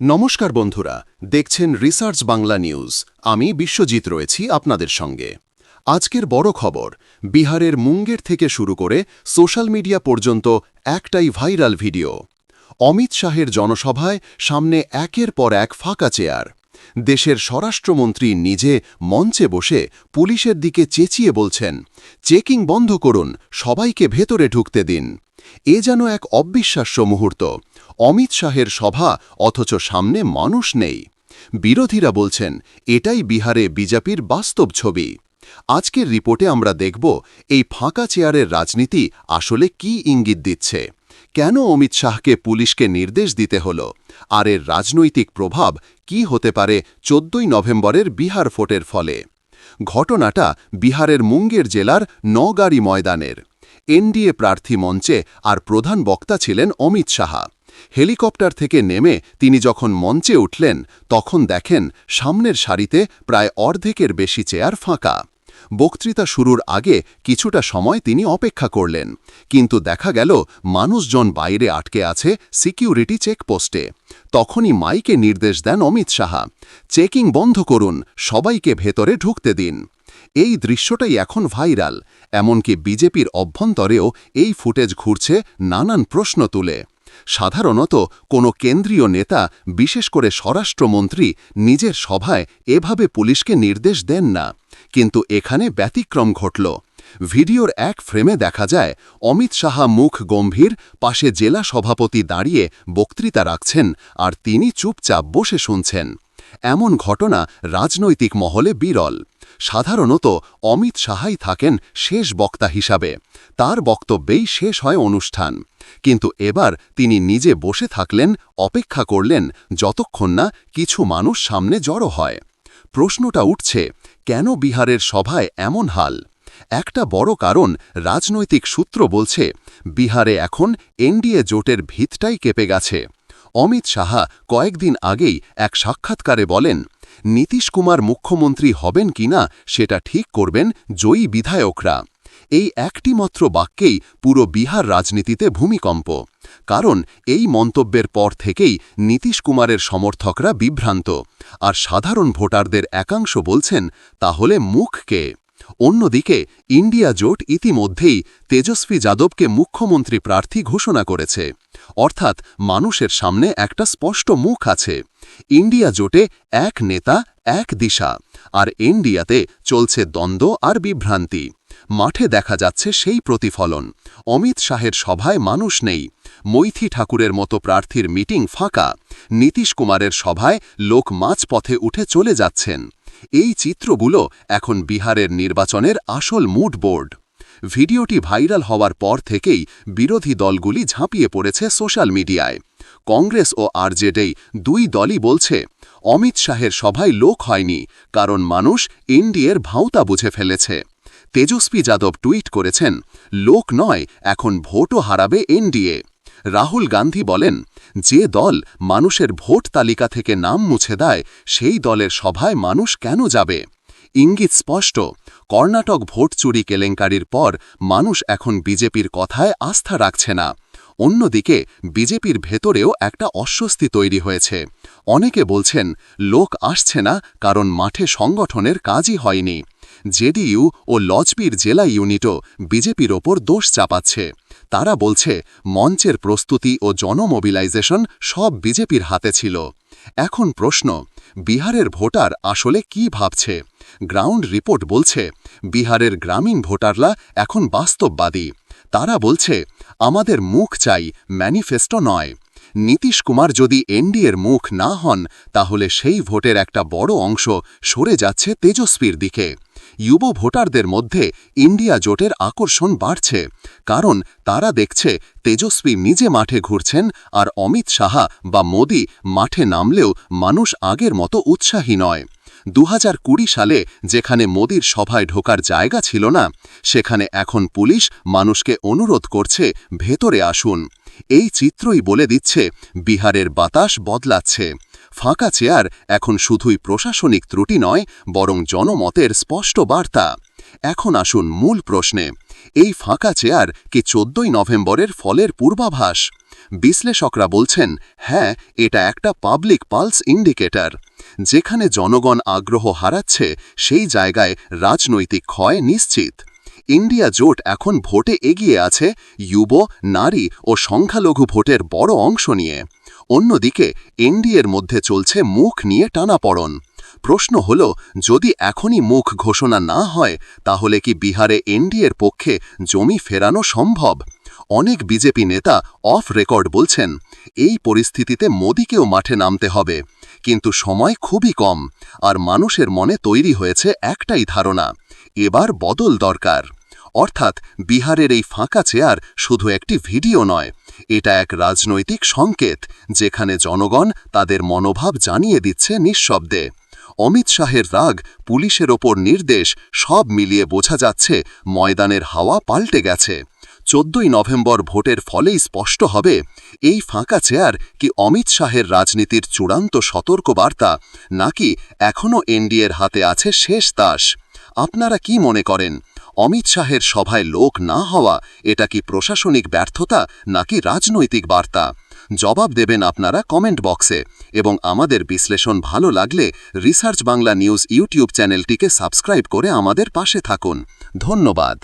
নমস্কার বন্ধুরা, দেখছেন রিসার্চ বাংলা নিউজ আমি বিশ্বজিৎ রয়েছি আপনাদের সঙ্গে। আজকের বড় খবর, বিহারের মুঙ্গের থেকে শুরু করে সোশ্যাল মিডিয়া পর্যন্ত একটাই ভাইরাল ভিডিও। অমিত শাহের জনসভায় সামনে একের পর এক ফাঁকা চেয়ার। দেশের স্বরাষ্ট্রমন্ত্রী নিজে মঞ্চে বসে পুলিশের দিকে চেঁচিয়ে বলছেন, চেকিং বন্ধ করুন, সবাইকে ভেতরে ঢুকতে দিন। এ যেন এক অবিশ্বাস্য মুহূর্ত। অমিত শাহের সভা অথচ সামনে মানুষ নেই। বিরোধীরা বলছেন, এটাই বিহারে বিজেপির বাস্তব ছবি। আজকের রিপোর্টে আমরা দেখব এই ফাঁকা চেয়ারের রাজনীতি আসলে কি ইঙ্গিত দিচ্ছে। কেন অমিত শাহকে পুলিশকে নির্দেশ দিতে হল? আর এর রাজনৈতিক প্রভাব কি হতে পারে চোদ্দই নভেম্বরের বিহার ফোটের ফলে? ঘটনাটা বিহারের মুঙ্গের জেলার নগাড়ি ময়দানের। এনডিএ প্রার্থী মঞ্চে আর প্রধান বক্তা ছিলেন অমিত সাহা হেলিকপ্টার থেকে নেমে তিনি যখন মঞ্চে উঠলেন, তখন দেখেন সামনের সারিতে প্রায় অর্ধেকের বেশি চেয়ার ফাঁকা। বক্তৃতা শুরুর আগে কিছুটা সময় তিনি অপেক্ষা করলেন। কিন্তু দেখা গেল, মানুষজন বাইরে আটকে আছে সিকিউরিটি চেকপোস্টে। তখনই মাইকে নির্দেশ দেন অমিত সাহা, চেকিং বন্ধ করুন, সবাইকে ভেতরে ঢুকতে দিন। এই দৃশ্যটাই এখন ভাইরাল, এমনকি বিজেপির অভ্যন্তরেও এই ফুটেজ ঘুরছে নানান প্রশ্ন তুলে। সাধারণত কোনো কেন্দ্রীয় নেতা, বিশেষ করে স্বরাষ্ট্রমন্ত্রী, নিজের সভায় এভাবে পুলিশকে নির্দেশ দেন না। কিন্তু এখানে ব্যতিক্রম ঘটল। ভিডিওর এক ফ্রেমে দেখা যায়, অমিত সাহা মুখ গম্ভীর, পাশে জেলা সভাপতি দাঁড়িয়ে বক্তৃতা রাখছেন আর তিনি চুপচাপ বসে শুনছেন। এমন ঘটনা রাজনৈতিক মহলে বিরল। সাধারণত অমিত সাহাই থাকেন শেষ বক্তা হিসাবে। তার বক্তব্যেই শেষ হয় অনুষ্ঠান। কিন্তু এবার তিনি নিজে বসে থাকলেন, অপেক্ষা করলেন যতক্ষণ না কিছু মানুষ সামনে জড়ো হয়। প্রশ্নটা উঠছে, কেন বিহারের সভায় এমন হাল? একটা বড় কারণ রাজনৈতিক সূত্র বলছে, বিহারে এখন এনডিএ জোটের ভিতটাই কেঁপে গেছে। অমিত সাহা কয়েকদিন আগেই এক সাক্ষাৎকারে বলেন, নীতিশ কুমার মুখ্যমন্ত্রী হবেন কিনা সেটা ঠিক করবেন জয়ী বিধায়করা। এই একটিমাত্র বাক্যেই পুরো বিহার রাজনীতিতে ভূমিকম্প। কারণ এই মন্তব্যের পর থেকেই নীতিশ কুমারের সমর্থকরা বিভ্রান্ত। আর সাধারণ ভোটারদের একাংশ বলছেন, তাহলে মুখকে অন্যদিকে, ইন্ডিয়া জোট ইতিমধ্যেই তেজস্বী যাদবকে মুখ্যমন্ত্রী প্রার্থী ঘোষণা করেছে। অর্থাৎ মানুষের সামনে একটা স্পষ্ট মুখ আছে। ইন্ডিয়া জোটে এক নেতা, এক দিশা। আর ইন্ডিয়াতে চলছে দ্বন্দ্ব আর বিভ্রান্তি। মাঠে দেখা যাচ্ছে সেই প্রতিফলন। অমিত শাহের সভায় মানুষ নেই। মৈথি ঠাকুরের মতো প্রার্থীর মিটিং ফাঁকা। নীতিশ কুমারের সভায় লোক মাঝপথে উঠে চলে যাচ্ছেন। এই চিত্রগুলো এখন বিহারের নির্বাচনের আসল মুড বোর্ড। ভিডিওটি ভাইরাল হওয়ার পর থেকেই বিরোধী দলগুলি ঝাঁপিয়ে পড়েছে সোশ্যাল মিডিয়ায়। কংগ্রেস ও আরজেডি দুই দলই বলছে, অমিত শাহের সভায় লোক হয়নি, কারণ মানুষ এনডিএর ভাঁওতা বুঝে ফেলেছে। তেজস্বী যাদব টুইট করেছেন, লোক নয়, এখন ভোটও হারাবে এনডিএ। রাহুল গান্ধী বলেন, যে দল মানুষের ভোট তালিকা থেকে নাম মুছে দেয়, সেই দলের সভায় মানুষ কেন যাবে? ইঙ্গিত স্পষ্ট, কর্ণাটক ভোট চুরি কেলেঙ্কারির পর মানুষ এখন বিজেপির কথায় আস্থা রাখছে না। অন্যদিকে, বিজেপির ভেতরেও একটা অস্বস্তি তৈরি হয়েছে। অনেকে বলছেন, লোক আসছে না কারণ মাঠে সংগঠনের কাজই হয়নি। জেডিইউ ও লজপির জেলা ইউনিটও বিজেপির ওপর দোষ চাপাচ্ছে। তারা বলছে, মঞ্চের প্রস্তুতি ও জনমোবিলাইজেশন সব বিজেপির হাতে ছিল। এখন প্রশ্ন, বিহারের ভোটার আসলে কি ভাবছে? গ্রাউন্ড রিপোর্ট বলছে, বিহারের গ্রামীণ ভোটাররা এখন বাস্তববাদী। তারা বলছে, আমাদের মুখ চাই ম্যানিফেস্টো নয়। নীতিশ কুমার যদি এনডিএর মুখ না হন, তাহলে সেই ভোটের একটা বড় অংশ সরে যাচ্ছে তেজস্বীর দিকে। যুব ভোটারদের মধ্যে ইন্ডিয়া জোটের আকর্ষণ বাড়ছে, কারণ তারা দেখছে তেজস্বী নিজে মাঠে ঘুরছেন আর অমিত সাহা বা মোদি মাঠে নামলেও মানুষ আগের মতো উৎসাহী নয়। দু সালে যেখানে মোদির সভায় ঢোকার জায়গা ছিল না, সেখানে এখন পুলিশ মানুষকে অনুরোধ করছে, ভেতরে আসুন। এই চিত্রই বলে দিচ্ছে, বিহারের বাতাস বদলাচ্ছে। ফাঁকা চেয়ার এখন শুধুই প্রশাসনিক ত্রুটি নয়, বরং জনমতের স্পষ্ট বার্তা। এখন আসুন মূল প্রশ্নে, এই ফাঁকা চেয়ার কি চোদ্দই নভেম্বরের ফলের পূর্বাভাস? বিশ্লেষকরা বলছেন হ্যাঁ এটা একটা পাবলিক পালস ইন্ডিকেটর। যেখানে জনগণ আগ্রহ হারাচ্ছে, সেই জায়গায় রাজনৈতিক ক্ষয় নিশ্চিত। ইন্ডিয়া জোট এখন ভোটে এগিয়ে আছে যুব, নারী ও সংখ্যালঘু ভোটের বড় অংশ নিয়ে। অন্যদিকে, এনডিএর মধ্যে চলছে মুখ নিয়ে টানাপড়ন। প্রশ্ন হল, যদি এখনই মুখ ঘোষণা না হয়, তাহলে কি বিহারে এনডিএর পক্ষে জমি ফেরানো সম্ভব? অনেক বিজেপি নেতা অফ রেকর্ড বলছেন, এই পরিস্থিতিতে মোদীকেও মাঠে নামতে হবে। কিন্তু সময় খুবই কম, আর মানুষের মনে তৈরি হয়েছে একটাই ধারণা, এবার বদল দরকার। অর্থাৎ বিহারের এই ফাঁকা চেয়ার শুধু একটি ভিডিও নয়, এটা এক রাজনৈতিক সংকেত যেখানে জনগণ তাদের মনোভাব জানিয়ে দিচ্ছে নিঃশব্দে। অমিত শাহের রাগ, পুলিশের ওপর নির্দেশ, সব মিলিয়ে বোঝা যাচ্ছে ময়দানের হাওয়া পাল্টে গেছে। চোদ্দই নভেম্বর ভোটের ফলেই স্পষ্ট হবে, এই ফাঁকা চেয়ার কি অমিত শাহের রাজনীতির চূড়ান্ত সতর্কবার্তা নাকি এখনও এনডিএর হাতে আছে শেষ তাস আপনারা কি মনে করেন? অমিত শাহের সভায় লোক না হওয়া, এটা কি প্রশাসনিক ব্যর্থতা নাকি রাজনৈতিক বার্তা? জবাব দেবেন আপনারা কমেন্ট বক্সে। এবং আমাদের বিশ্লেষণ ভালো লাগলে রিসার্চ বাংলা নিউজ ইউটিউব চ্যানেলটিকে সাবস্ক্রাইব করে আমাদের পাশে থাকুন। ধন্যবাদ।